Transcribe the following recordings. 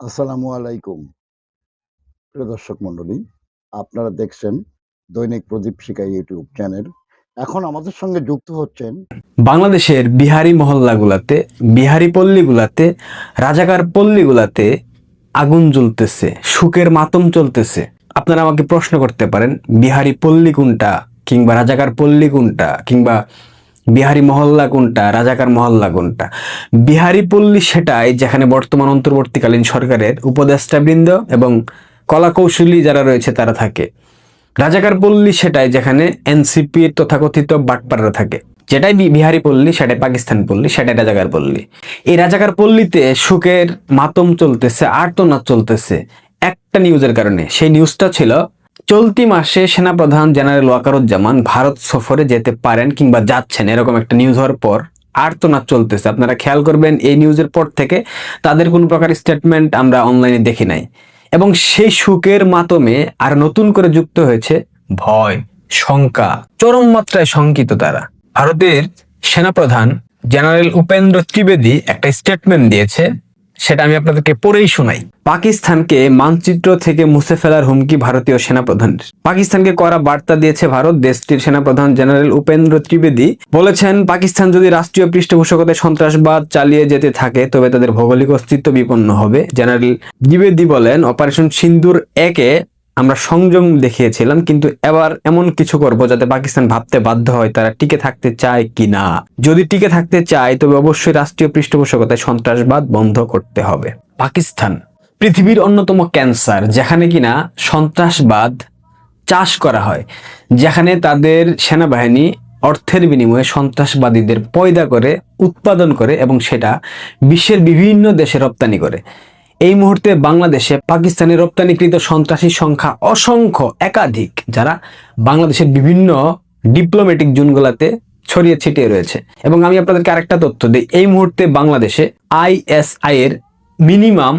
আসসালামু আলাইকুম। প্রিয় দর্শক মণ্ডলী, আপনারা দেখছেন দৈনিক প্রদীপ শিকা ইউটিউব চ্যানেল। এখন আমাদের সঙ্গে যুক্ত হচ্ছেন বাংলাদেশের বিহারি মহল্লাগুলাতে, বিহারি পল্লীগুলাতে, রাজাকার পল্লীগুলাতে আগুন জ্বলতেছে সুখের মাতম চলতেছে। আপনারা আমাকে প্রশ্ন করতে পারেন, বিহারি পল্লী কোনটা কিংবা রাজাকার পল্লী কোনটা কিংবা বিহারি মহল্লা কোনটা? রাজাকার মহল্লা কোনটা? বিহারি পল্লী সেটাই যেখানে বর্তমান অন্তর্বর্তীকালীন সরকারের উপদেষ্টাবৃন্দ এবং কলাকৌশলী যারা রয়েছে তারা থাকে। রাজাকার পল্লী সেটাই যেখানে এনসিপির তথাকথিত বাটপাড়া থাকে। যেটাই বিহারি পল্লী, সেটাই পাকিস্তান পল্লী, সেটাই রাজাকার পল্লী। এই রাজাকার পল্লীতে সুখের মাতম চলতেছে, আর্তনাদ চলতেছে, একটা নিউজের কারণে। সেই নিউজটা ছিল চলতি মাসে সেনাপ্রধান জেনারেল ওয়াকারুজ্জামান ভারত সফরে যেতে পারেন কিংবা যাচ্ছেন, এরকম একটা নিউজ হওয়ার পর আর্তনাদ চলতেছে। আপনারা খেয়াল করবেন, এই নিউজের পর থেকে তাদের কোনো প্রকার স্টেটমেন্ট আমরা অনলাইনে দেখি নাই। এবং সেই সুখের মাতমে আর নতুন করে যুক্ত হয়েছে ভয়, শঙ্কা, চরম মাত্রায় শঙ্কিত তারা। ভারতের সেনাপ্রধান জেনারেল উপেন্দ্র ত্রিবেদী একটা স্টেটমেন্ট দিয়েছে সেটা আমি আপনাদেরকে পড়েই শোনাই। পাকিস্তানকে মানচিত্র থেকে মুছে ফেলার হুমকি ভারতীয় সেনাপ্রধানের। পাকিস্তানকে করা বার্তা দিয়েছে ভারত, দেশটির সেনাপ্রধান জেনারেল উপেন্দ্র ত্রিবেদী। বলেছেন, পাকিস্তান যদি রাষ্ট্রীয় পৃষ্ঠপোষকতায় সন্ত্রাসবাদ চালিয়ে যেতে থাকে, তবে তাদের ভৌগোলিক অস্তিত্ব বিপন্ন হবে। জেনারেল দ্বিবেদী বলেন, অপারেশন সিন্দুর একে আমরা সংযম দেখিয়েছিলাম, কিন্তু এবার এমন কিছু করব যাতে পাকিস্তান ভাবতে বাধ্য হয় তারা টিকে থাকতে চায় কি না যদি টিকে থাকতে চায়, তবে অবশ্যই রাষ্ট্রীয় পৃষ্ঠপোষকতায় সন্ত্রাসবাদ বন্ধ করতে হবে। পাকিস্তান, পৃথিবীর অন্যতম ক্যান্সার, যেখানে কিনা সন্ত্রাসবাদ চাষ করা হয়, যেখানে তাদের সেনাবাহিনী অর্থের বিনিময়ে সন্ত্রাসবাদীদের পয়দা করে, উৎপাদন করে এবং সেটা বিশ্বের বিভিন্ন দেশে রপ্তানি করে। এই মুহূর্তে বাংলাদেশে পাকিস্তানে রপ্তানিকৃত সন্ত্রাসীর সংখ্যা অসংখ্য, একাধিক, যারা বাংলাদেশের বিভিন্ন ডিপ্লোম্যাটিক জোনগুলোতে ছড়িয়ে ছিটিয়ে রয়েছে। এবং আমি আপনাদেরকে আরেকটা তথ্য দিই, এই মুহূর্তে বাংলাদেশে আইএসআই এর মিনিমাম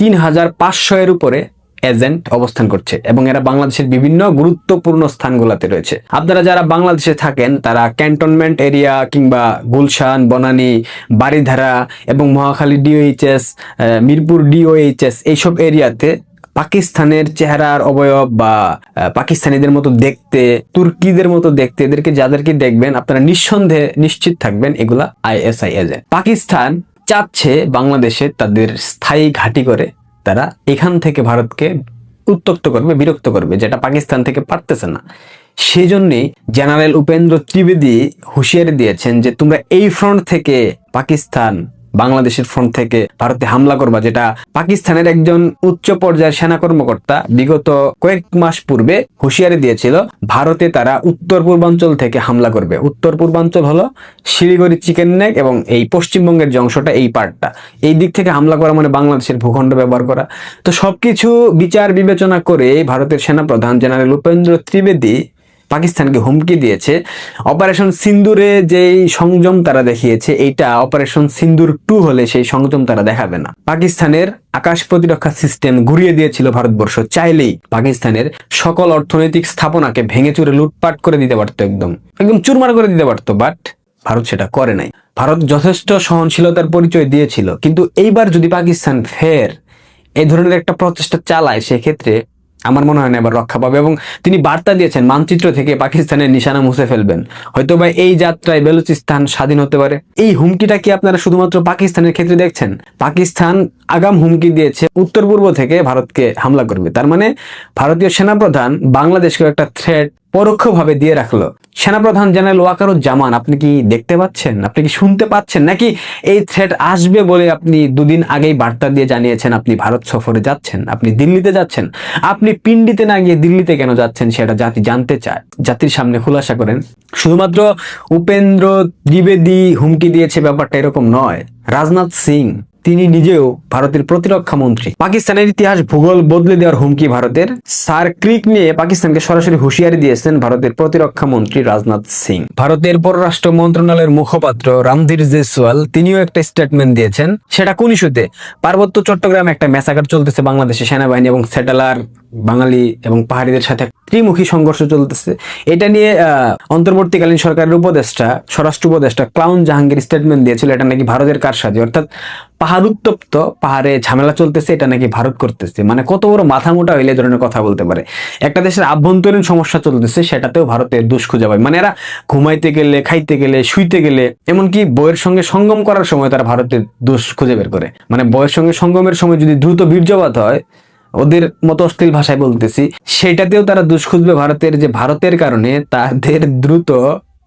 তিন হাজার পাঁচশো এর উপরে এজেন্ট অবস্থান করছে এবং এরা বাংলাদেশের বিভিন্ন গুরুত্বপূর্ণ স্থানগুলোতে রয়েছে। আপনারা যারা বাংলাদেশে থাকেন, তারা ক্যান্টনমেন্ট এরিয়া কিংবা গুলশান, বনানী বাড়িধারা এবং মহাখালী ডিওএইচএস মিরপুর ডিওএইচএস এইসব এরিয়াতে পাকিস্তানের চেহারার অবয়ব বা পাকিস্তানিদের মতো দেখতে, তুর্কিদের মতো দেখতে, এদেরকে যাদেরকে দেখবেন, আপনারা নিঃসন্দেহে নিশ্চিত থাকবেন, এগুলা আইএসআই এজেন্ট। পাকিস্তান চাচ্ছে বাংলাদেশে তাদের স্থায়ী ঘাঁটি করে তারা এখান থেকে ভারতকে উত্তক্ত করবে, বিরক্ত করবে, যেটা পাকিস্তান থেকে পারতেছে না। সেজন্যই জেনারেল উপেন্দ্র ত্রিবেদী হুঁশিয়ারি দিয়েছেন যে তোমরা এই ফ্রন্ট থেকে পাকিস্তান বাংলাদেশের ফ্রন্ট থেকে ভারতে হামলা করবা, যেটা পাকিস্তানের একজন উচ্চ পর্যায়ের সেনা কর্মকর্তা বিগত কয়েক মাস পূর্বে হুঁশিয়ারি দিয়েছিল, ভারতে তারা উত্তর পূর্বাঞ্চল থেকে হামলা করবে। উত্তর পূর্বাঞ্চল হলো শিলিগুড়ি চিকেন নেক এবং এই পশ্চিমবঙ্গের যে অংশটা, এই পার্টটা। এই দিক থেকে হামলা করা মানে বাংলাদেশের ভূখণ্ড ব্যবহার করা। তো সবকিছু বিচার বিবেচনা করে ভারতের সেনাপ্রধান জেনারেল উপেন্দ্র ত্রিবেদী পাকিস্তানকে হুমকি দিয়েছে। অপারেশন সিন্দুরে যেই সংযম তারা দেখিয়েছে, এইটা অপারেশন সিন্দুর টু হলে সেই সংযম তারা দেখাবে না। পাকিস্তানের আকাশ প্রতিরক্ষা সিস্টেম ঘুরিয়ে দিয়েছিল ভারতবর্ষ, চাইলেই পাকিস্তানের সকল অর্থনৈতিক স্থাপনাকে ভেঙে চুরে লুটপাট করে দিতে পারতো একদম। একদম চুরমার করে দিতে পারতো, বাট ভারত সেটা করে নাই। ভারত যথেষ্ট সহনশীলতার পরিচয় দিয়েছিল, কিন্তু এইবার যদি পাকিস্তান ফের এই ধরনের একটা প্রচেষ্টা চালায়, সেক্ষেত্রে আমার মনে হয় না এবার রক্ষা পাবে এবং তিনি বার্তা দিয়েছেন মানচিত্র থেকে পাকিস্তানের নিশানা মুছে ফেলবেন। হয়তো বা এই যাত্রায় বেলুচিস্তান স্বাধীন হতে পারে। এই হুমকিটা কি আপনারা শুধুমাত্র পাকিস্তানের ক্ষেত্রে দেখছেন? পাকিস্তান আগাম হুমকি দিয়েছে উত্তর পূর্ব থেকে ভারতকে হামলা করবে। তার মানে ভারতীয় সেনাপ্রধান বাংলাদেশকে একটা থ্রেট পরোক্ষভাবে দিয়ে রাখল। সেনাপ্রধান জেনারেল ওয়াকারুজ্জামান, আপনি কি দেখতে পাচ্ছেন? আপনি কি শুনতে পাচ্ছেন? নাকি এই থ্রেট আসবে বলে আপনি দুদিন আগেই বার্তা দিয়ে জানিয়েছেন আপনি ভারত সফরে যাচ্ছেন, আপনি দিল্লিতে যাচ্ছেন? আপনি পিন্ডিতে না গিয়ে দিল্লিতে কেন যাচ্ছেন সেটা জাতি জানতে চায়। জাতির সামনে খোলাসা করেন। শুধুমাত্র উপেন্দ্র দ্বিবেদী হুমকি দিয়েছে ব্যাপারটা এরকম নয়। রাজনাথ সিং, তিনি নিজেও ভারতের প্রতিরক্ষা মন্ত্রী। পাকিস্তানের ইতিহাস ভূগোল বদলে দেওয়ার হুমকি ভারতের। সার ক্রিক নিয়ে পাকিস্তানকে সরাসরি হুঁশিয়ারি দিয়েছেন ভারতের প্রতিরক্ষা মন্ত্রী রাজনাথ সিং। ভারতের পররাষ্ট্র মন্ত্রণালয়ের মুখপাত্র রামধীর জেসওয়াল, তিনিও একটা স্টেটমেন্ট দিয়েছেন। সেটা কোন ইস্যুতে? পার্বত্য চট্টগ্রামে একটা ম্যাসাকার চলতেছে বাংলাদেশের সেনাবাহিনী এবং সেটেলার বাঙালি এবং পাহাড়িদের সাথে ত্রিমুখী সংঘর্ষ চলতেছে। এটা নিয়ে অন্তর্বর্তীকালীন সরকারের উপদেষ্টা, স্বরাষ্ট্র উপদেষ্টা ক্লাউন জাহাঙ্গীর স্টেটমেন্ট দিয়েছিল, এটা নাকি ভারতের কারসাজি। অর্থাৎ পাহাড় উত্তপ্ত, পাহাড়ে ঝামেলা চলতেছে, এটা নাকি ভারত করতেছে। মানে কত বড় মাথা মোটা হইলে ধরনের কথা বলতে পারে। একটা দেশের আভ্যন্তরীণ সমস্যা চলতেছে, সেটাতেও ভারতের দোষ খুঁজে পায়। মানে এরা ঘুমাইতে গেলে, খাইতে গেলে, শুইতে গেলে, এমনকি বইয়ের সঙ্গে সঙ্গম করার সময় তারা ভারতের দোষ খুঁজে বের করে। মানে বইয়ের সঙ্গে সঙ্গমের সময় যদি দ্রুত বীর্যপাত হয় ওদের মতো অশ্লীল ভাষায় বলতেছি সেটাতেও তারা দুষ খুঁজবে ভারতের যে ভারতের কারণে তাদের দ্রুত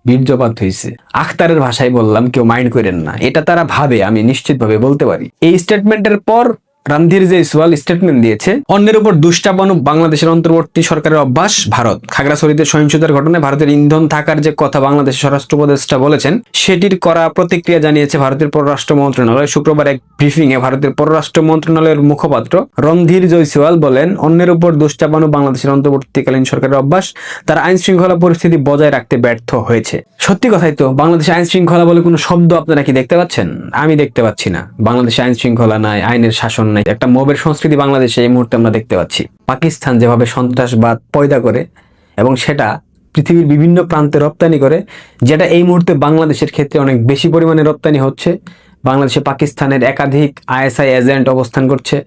বীর্যপাত হয়েছে। আখতারের ভাষায় বললাম, কেউ মাইন্ড করেন না। এটা তারা ভাবে, আমি নিশ্চিতভাবে বলতে পারি। এই স্টেটমেন্টের পর রান্ধীর যে সোয়াল স্টেটমেন্ট দিয়েছে, অন্যের উপর দুষ্টাপানো বাংলাদেশের অন্তর্বর্তী সরকারের অভ্যাস, ভারত। খাগড়াছড়িতে সহিংসতার ঘটনায় ভারতের ইন্ধন থাকার যে কথা বাংলাদেশের স্বরাষ্ট্র উপদেষ্টা বলেছেন, সেটির করা প্রতিক্রিয়া জানিয়েছে ভারতের পররাষ্ট্র মন্ত্রণালয়। শুক্রবার এক ব্রিফিং এ ভারতের পররাষ্ট্র মন্ত্রণালয়ের মুখপাত্র রণধীর জয়সওয়াল বলেন, অন্যের উপর দুষ্টাপানো বাংলাদেশের অন্তর্বর্তীকালীন সরকারের অভ্যাস, তারা আইন শৃঙ্খলা পরিস্থিতি বজায় রাখতে ব্যর্থ হয়েছে। সত্যি কথাই তো, বাংলাদেশে আইন শৃঙ্খলা বলে কোনো শব্দ আপনারা কি দেখতে পাচ্ছেন? আমি দেখতে পাচ্ছি না। বাংলাদেশে আইন শৃঙ্খলা নাই, আইনের শাসন নাই। একটা মোবের সংস্কৃতি বাংলাদেশে এই মুহূর্তে আমরা দেখতে পাচ্ছি। পাকিস্তান যেভাবে সন্ত্রাসবাদ পয়দা করে এবং সেটা পৃথিবীর বিভিন্ন প্রান্তে রপ্তানি করে, যেটা এই মুহূর্তে বাংলাদেশের ক্ষেত্রে অনেক বেশি পরিমাণে রপ্তানি হচ্ছে। বাংলাদেশে পাকিস্তানের একাধিক আইএসআই এজেন্ট অবস্থান করছে।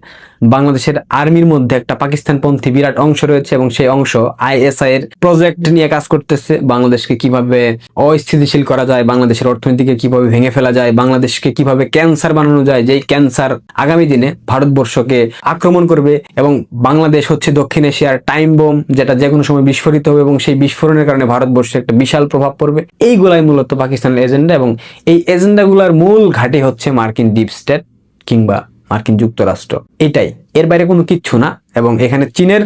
বাংলাদেশের আর্মির মধ্যে একটা পাকিস্তানপন্থী বিরাট অংশ রয়েছে এবং সেই অংশ আইএসআই এর প্রজেক্ট নিয়ে কাজ করতেছে। বাংলাদেশকে কীভাবে অস্থিতিশীল করা যায়, বাংলাদেশের অর্থনীতিকে কীভাবে ভেঙে ফেলা যায়, বাংলাদেশকে কীভাবে ক্যান্সার বানানো যায়, যেই ক্যান্সার আগামী দিনে ভারতবর্ষকে আক্রমণ করবে এবং বাংলাদেশ হচ্ছে দক্ষিণ এশিয়ার টাইম বোম যেটা যে কোনো সময় বিস্ফোরিত হবে এবং সেই বিস্ফোরণের কারণে ভারতবর্ষে একটা বিশাল প্রভাব পড়বে। এইগুলাই মূলত পাকিস্তানের এজেন্ডা এবং এই এজেন্ডাগুলোর মূল ঘাঁটি হচ্ছে মার্কিন ডিপ স্টেট কিংবা মার্কিন যুক্তরাষ্ট্র। এটাই। এর বাইরে কোনো কিচ্ছু না এবং এখানে চীনের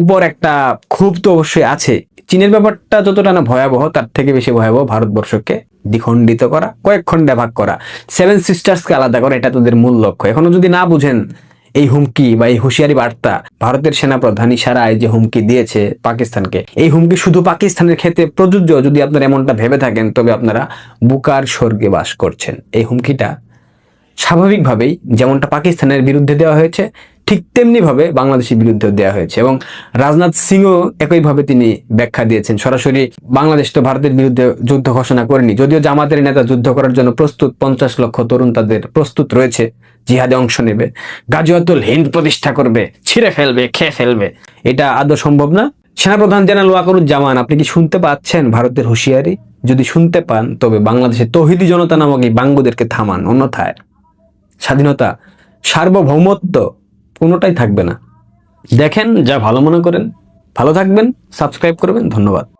উপর একটা ক্ষোভ তো অবশ্যই আছে। চীনের ব্যাপারটা যতটা না ভয়াবহ, তার থেকে বেশি ভয়াবহ ভারতবর্ষকে দ্বিখণ্ডিত করা, কয়েক খণ্ডে ভাগ করা। সেভেন সিস্টার্সকে আলাদা করা, এটা তাদের মূল লক্ষ্য। এখনও যদি না বুঝেন এই হুমকি বা এই হুঁশিয়ারি বার্তা, ভারতের সেনাপ্রধান ইশারায় যে হুমকি দিয়েছে পাকিস্তানকে, এই হুমকি শুধু পাকিস্তানের ক্ষেত্রে প্রযোজ্য যদি আপনারা এমনটা ভেবে থাকেন, তবে আপনারা বুকার স্বর্গে বাস করছেন। এই হুমকিটা স্বাভাবিকভাবেই যেমনটা পাকিস্তানের বিরুদ্ধে দেওয়া হয়েছে, ঠিক তেমনি ভাবে বাংলাদেশের বিরুদ্ধেও দেওয়া হয়েছে এবং রাজনাথ সিংও একইভাবে তিনি ব্যাখ্যা দিয়েছেন, সরাসরি বাংলাদেশ তো ভারতের বিরুদ্ধে যুদ্ধ ঘোষণা করেনি, যদিও জামাতের নেতা যুদ্ধ করার জন্য প্রস্তুত, পঞ্চাশ লক্ষ তরুণ তাদের প্রস্তুত রয়েছে, জিহাদে অংশ নেবে গাজিয়াতুল হিন্দ প্রতিষ্ঠা করবে, ছিঁড়ে ফেলবে, খেয়ে ফেলবে, এটা আদৌ সম্ভব না? সেনাপ্রধান জেনারেল ওয়াকরুজ্জামান, আপনি কি শুনতে পাচ্ছেন ভারতের হুঁশিয়ারি? যদি শুনতে পান, তবে বাংলাদেশের তহিদি জনতা নামক এই বাঙ্গুদেরকে থামান, অন্যথায়। স্বাধীনতা, সার্বভৌমত্ব কোনোটাই থাকবে না। দেখেন, যা ভালো মনে করেন, ভালো থাকবেন, সাবস্ক্রাইব করবেন, ধন্যবাদ।